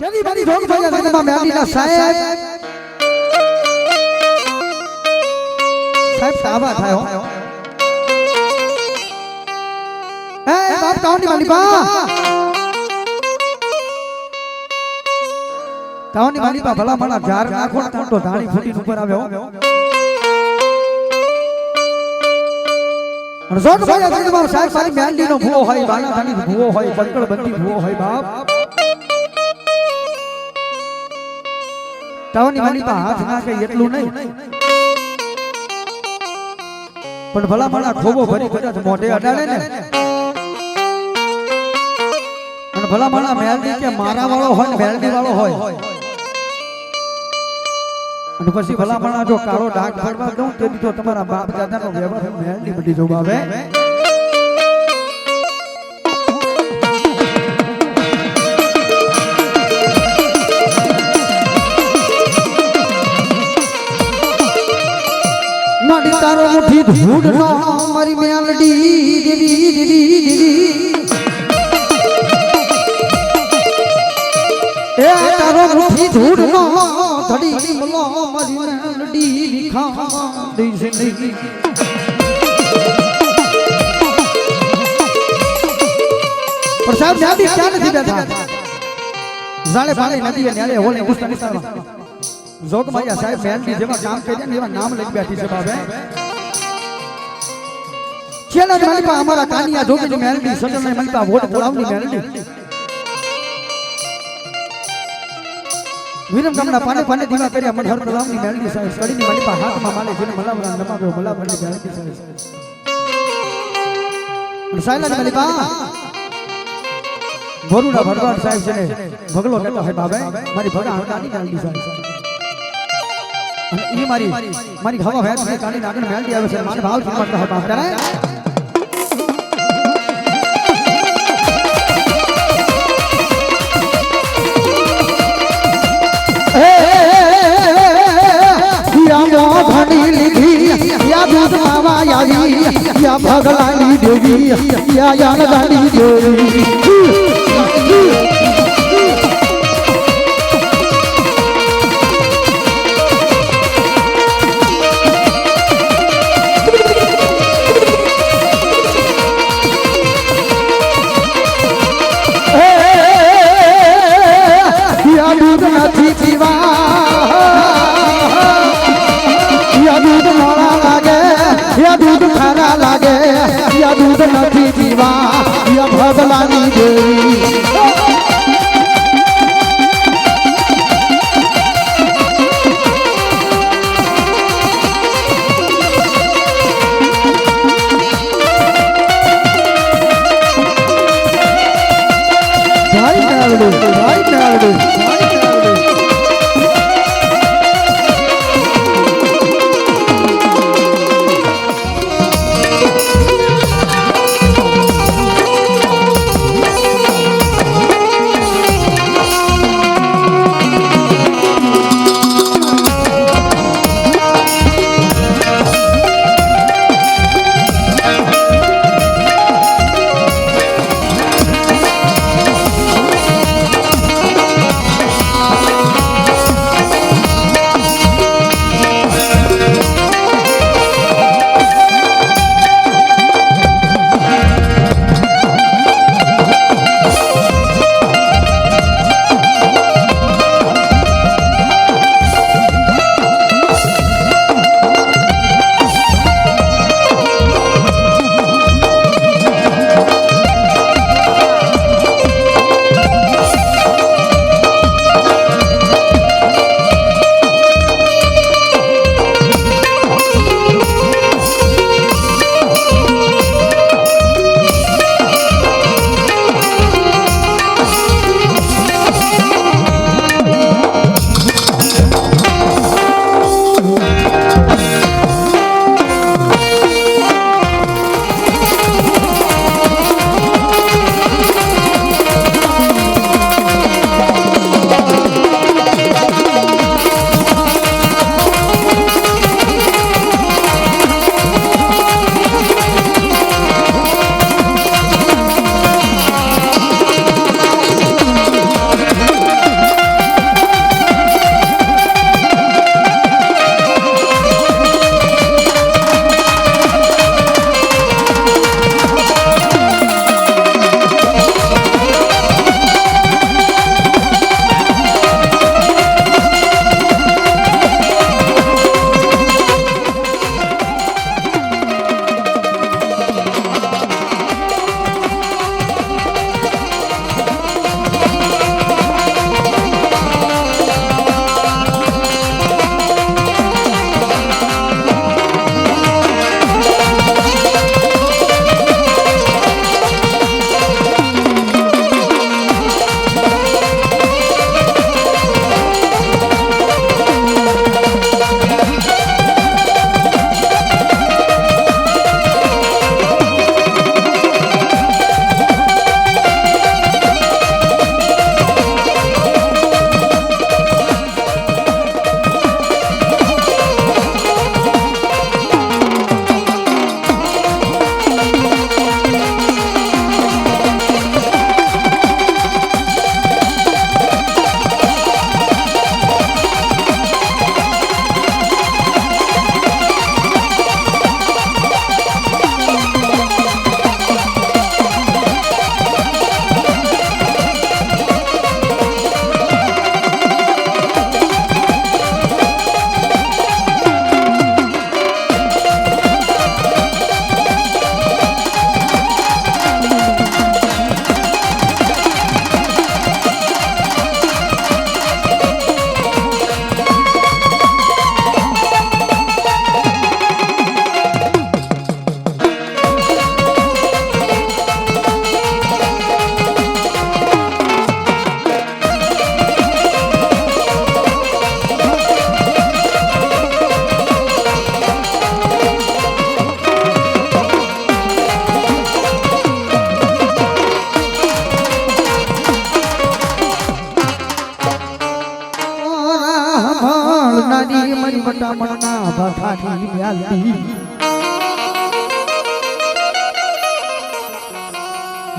તેની મારી થઈ જોયા જગમાં મેલીના સાહેબ. સાહેબ સાવા થાય હો? એ, બાપ કાઉની માલી બા. તાવની માલી બા, ભલા માણા ઝાર નાખો ને ધાણી ફૂટી ઉપર આવે હો. જોયા જગમાં સાહેબ મારી મેલીનો ભૂવો હોય બાણા ધાણી ભૂવો હોય બંકળ બંધી ભૂવો હોય, બાપ. તાવની પા હાથ નાખે એટલું નહીં. પણ ભલા ભલા ખોબો ભરી કદાચ મોઢે અડાડે ને. પણ ભલા ભલા મેલડી કે મારા વાળો હોય મેલડી વાળો હોય. અને પછી ભલા ભલા જો કાળો ડાક પડવા દઉં તો તમારા બાપ દાદાનો વ્યવહાર મેલડી બધી જોબ આવે. તારો મુઠી ધૂળ નો મારી મેલડી એ તારો મુઠી ધૂળ નો ધડી મલો મારી મેલડી લીખા છે નહીં પણ સાહેબ ન્યાદી ક્યાં નથી બેઠા. જાણે ભાણે નદી ન્યાલે હોલે હિન્દુસ્તાની સાહેબ જોગમાયા સાહેબ મેલડી જેવા કામ ને એવા નામ લઈ બેઠી છે બાબે છેલ્લા મલિકા અમારા કાનિયા જોગી મેલડી સજન મલિકા વોટ તળાવની મેલડી. વિરમ ગામના પાને પાને દીવા કર્યા મનહર તળાવની મેલડી સાહેબ. કડીની મલિકા હાથમાં માલે જેને મલાવરા નમાવ્યો મલાવરની મેલડી સાહેબ. અને સાયલા મલિકા ભરુડા ભરવાડ સાહેબ છે ને ભગલો કેટલો હે બાબે મારી ભગા હણકાની મેલડી સાહેબ. અને ઈ મારી મારી હવા ભેર છે કાની નાગણ મેલડી આવે છે મારે ભાવથી મળતો યા દૂધ માવા આવી યા ભગલાની દેવી યા યાનદાની દેવી. જય મેલડી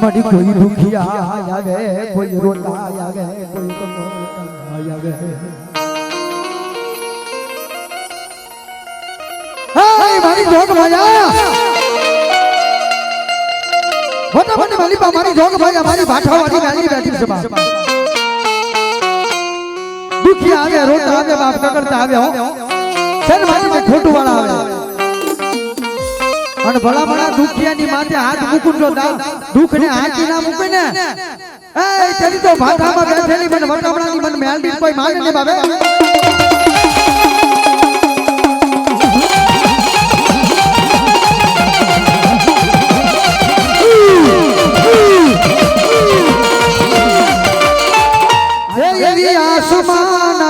મારી કોઈ દુખિયા આવે કોઈ રોતા આવે કોઈ કમોતા આવે હાય મારી જોગ ભાયા વટા વટા મારી પા મારી જોગ ભાયા મારી ભાઠાવાળી ગાલી બેઠી છે બાપ દુખી આવે રોતા આવે બાપ કકડતા આવે હો સર મારી જે ખોટું વાળા આવે અને ભલા ભલા દુખિયાની માથે હાથ મૂકું જો દા દુખ ને હાથી ના મૂકે ને એ તેરી તો ભાઠામાં બેઠેલી મને, વટામણાની મને મેલડી કોઈ માને ને બાબે. એવી આસમાન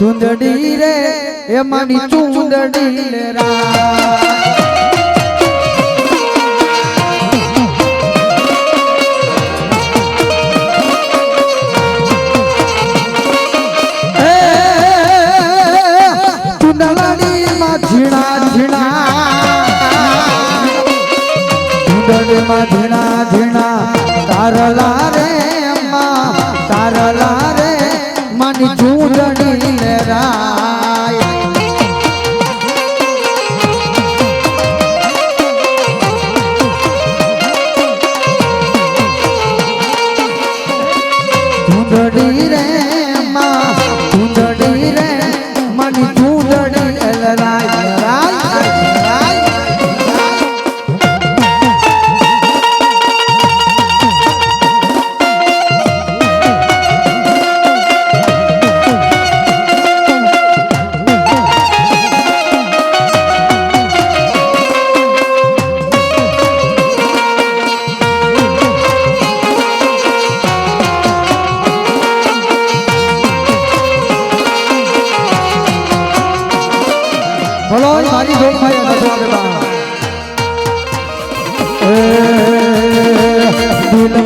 ચુંદડી રે એ મારી ચુંદડી લે રા માં ઝીણા ઝીણા. તારલા રે અમ્મા તારલા રે મન ચૂંદડી. ભાઈ અગર બા દિલ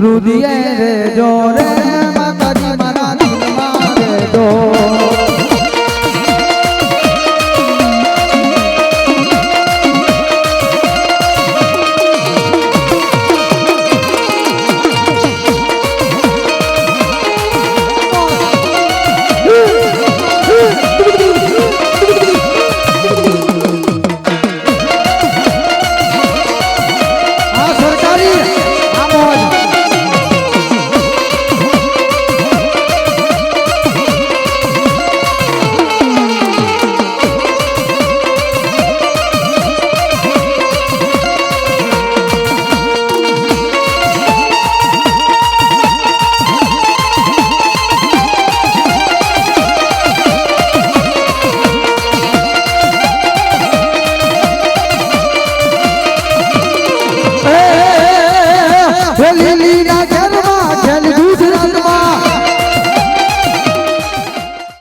રુદિયે રે જોરે